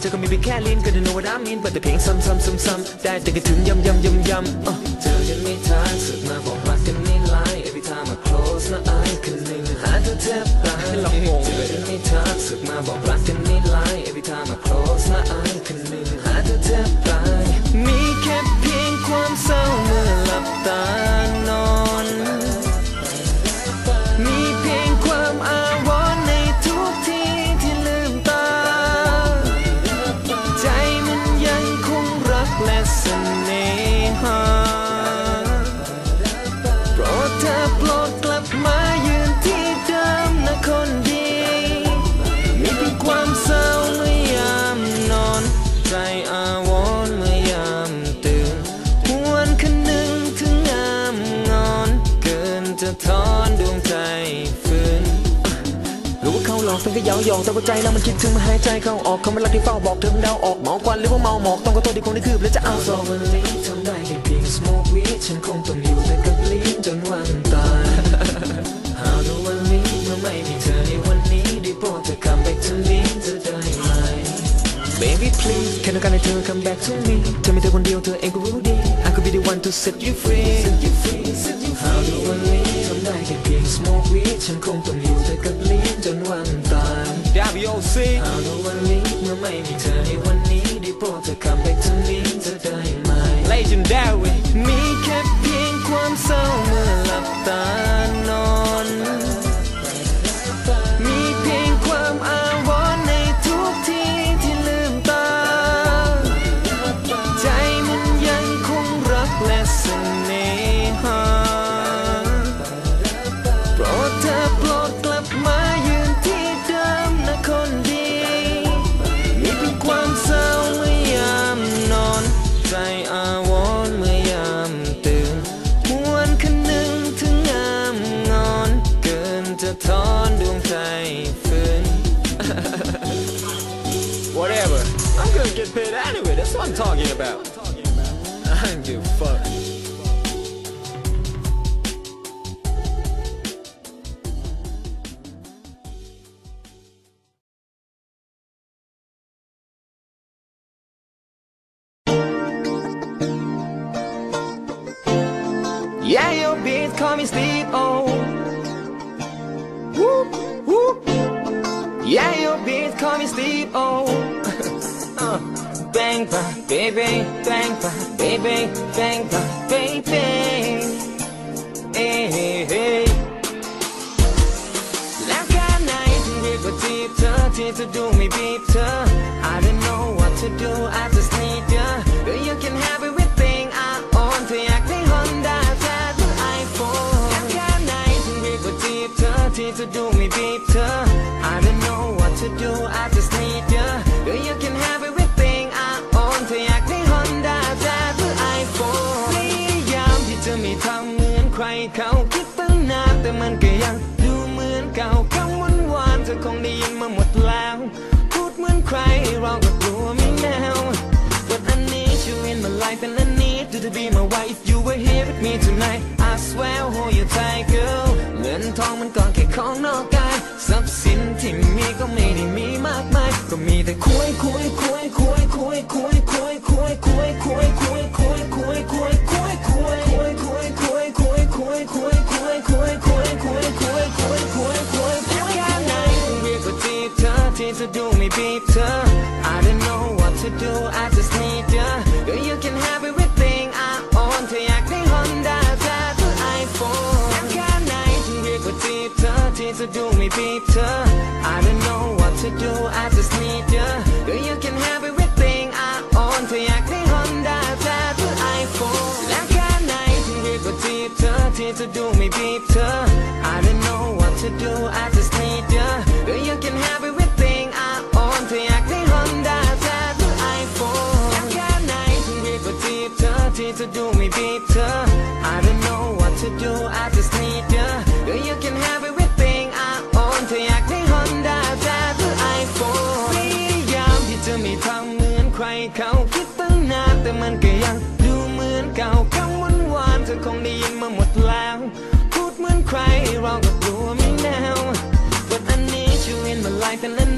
เธอก็มีเพียงแค่ลิ้นก็ don't know what I mean เปิดแต่เพลงซ้ำซ้ำซ้ำซ้ำได้แต่ก็ถึงย้ำย้ำย้ำย้ำะทอนดวงใจฝืนรู้ว่าเขาหลอกเป็นก็เย้าหยอกแต่ว่าใจแล้วมันคิดถึงมันหายใจเข้าออกเขาไม่รักที่เฝ้าบอกเธอมันเดาออกเมากวันหรือว่าเมาหมอกต้องขอโทษที่คงได้คืบและจะเอาสองวันนี้ทำได้แค่เพียง smoke weed ฉันคงต้องอยู่แต่กับลิ้นจนวันตาย How do I live เมื่อไม่มีเธอในวันนี้ได้โปรดเธอ come back to me เธอได้ไหม Baby please แค่ต้องการให้เธอ come back to me เธอไมีเธอคนเดียวเธอเองก็รู้ดี I could be the one to set you free ฉันคงต้อง that's what I'm talking about I don't give a fuck Yeah, your beat call me Steve O. bang bang, baby, bang bang, baby, bang bang, baby. Hey, hey, hey. แล้วแค่ไหนถึงเรียกว่าจีบเธอที่จะดูไม่บีบเธอ I don't know what to do I just need you Girl you can have everything I own เธออยากได้ Honda แท้หรือ iPhone แล้วแค่ไหนถึงเรียกว่าจีบเธอที่จะดูไม่บีบเธอ I don't know what to do I just need you Girl you can have เหมือนใครเขาคิดตั้งนานแต่มันก็ยังดูเหมือนเก่าคำหวานหวานเธอคงได้ยินมาหมดแล้ว พูดเหมือนใครเราก็กลัวไม่แน่ว But I need you in my life and I need you to be my wife If you were here with me tonight I swear I'll hold you tight girl เงินทองมันก่อนแค่ของนอกกายทรัพย์สินที่มีก็ไม่ได้มีมากมาย ก็มีแต่คุยคุยคุยคุยคุยคุย เธอที่จะดูไม่บีบเธอ I don't know what to do I just need you Girl you can have everything I own เธออยากได้ Honda แท้หรือ iPhone แค่ไหนถึงเรียกว่าจีบเธอที่จะดูไม่บีบเธอ I don't know what to do I just need you Girl you can have everything I own เธออยากได้ Honda แท้หรือ iPhone และแค่ไหนถึงเรียกว่าจีบเธอที่จะดูไม่บีบเธอ I don't know what to do I ที่จะดูไม่บีเธอ I don't know what to do I just need you Girl you can have everything I own เธออยากได้ Honda แท้หรือ iPhone พยายามที่จะไม่ทำเหมือนใครเขาคิดตั้งนานแต่มันก็ยังดูเหมือนเก่าคำหวานหวานๆเธอคงได้ยินมาหมดแล้ว พูดเหมือนใครเราก็กลัวไม่แน่ว But I need you in my life and I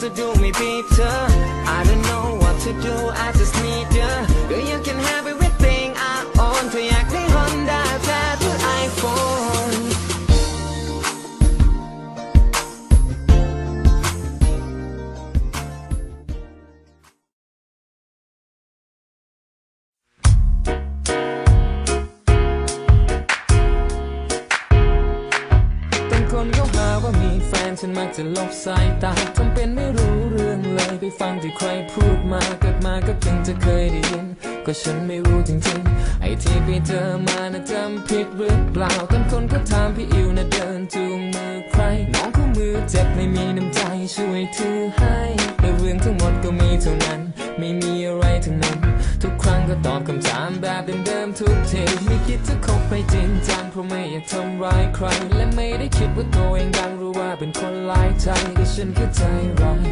to do me better. I don't know what to do, I just need you Girl, you can have everything I own to act คนก็หาว่ามีแฟนฉันมักจะลบสายตาทำเป็นไม่รู้เรื่องเลยไปฟังที่ใครพูดมาเกิดมาก็เพิ่งจะเคยได้ยิน ก็ฉันไม่รู้จริงๆ ไอ้ที่ไปเจอมานะจำผิดหรือเปล่าบางคนก็ถามพี่อิวนะเดินจูงมือใคร น้องคู่มือเจ็บไม่มีน้ำใจช่วยถือให้แต่เรื่องทั้งหมดก็มีเท่านั้น ไม่มีอะไรทั้งนั้น ก็ตอบคำถามแบบเดิมๆทุกทีไม่คิดจะคบไปจริงจังเพราะไม่อยากทำร้ายใคร และไม่ได้คิดว่าตัวเองดังหรู้ว่าเป็นคนหลายใจก็ฉันแค่ใจร้าย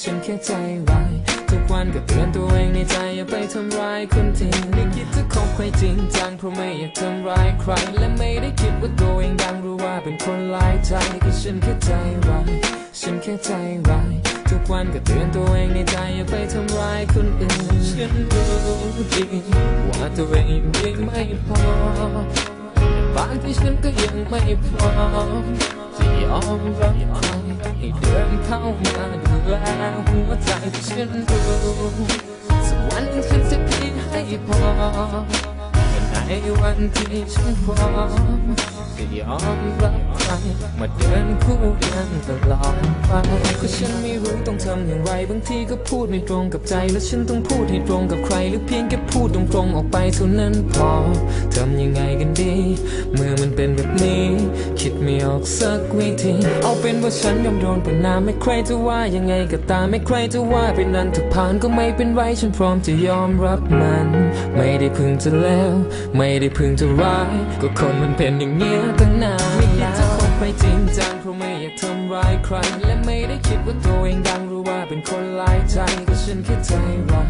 ฉันแค่ใจร้ายทุกวันก็เตือนตัวเองในใจอย่าไปทำร้ายคนที่ไม่คิดจะคบไปจริงจังเพราะไม่อยากทำร้ายใคร และไม่ได้คิดว่าตัวเองดังหรู้ว่าเป็นคนหลายใจก็ฉันแค่ใจร้ายฉันแค่ใจร้าย ทุกวันก็เตือนตัวเองในใจอย่าไปทำร้ายคนอื่น ฉันรู้ดีว่าตัวเองยังไม่พอบางที่ฉันก็ยังไม่พร้อมจะยอมรับใครให้เดินเข้ามาดูแลหัวใจที่ฉันรู้สักวันฉันจะมีให้พอ ในวันที่ฉันพร้อมจะยอมรับใครมาเดินคู่กันตลอดไปก็ฉันไม่รู้ต้องทำอย่างไร บางทีก็พูดไม่ตรงกับใจ แล้วฉันต้องพูดให้ตรงกับใคร หรือเพียงแค่พูดตรงๆออกไปเท่านั้นพอทำยังไงกันดี เมื่อมันเป็นแบบนี้ คิดไม่ออกสักวิธี เอาเป็นว่าฉันยอมโดนประนามไม่ใครจะว่ายังไงก็ตามไม่ใครจะว่าเป็นนั้นถ้าผ่านก็ไม่เป็นไรฉันพร้อมจะยอมรับมัน ไม่ได้พึงจะแล้วไม่ได้พึงจะร้าย ก็คนมันเป็นอย่างเงี้ยตั้งนานไม่อยากจะคบไม่จริงจังเพราะไม่อยากทำร้ายใคร และไม่ได้คิดว่าตัวเองดังหรือว่าเป็นคนหลายใจก็ฉันแค่ใจร้า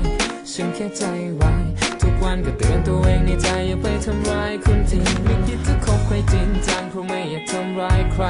ฉันแค่ใจร้าทุกวันก็เตือนตัวเองในใจอย่าไปทำร้ายคนทิ้งไม่คิดจะคบใครจริงจังเพราะไม่อยากทำร้ายใคร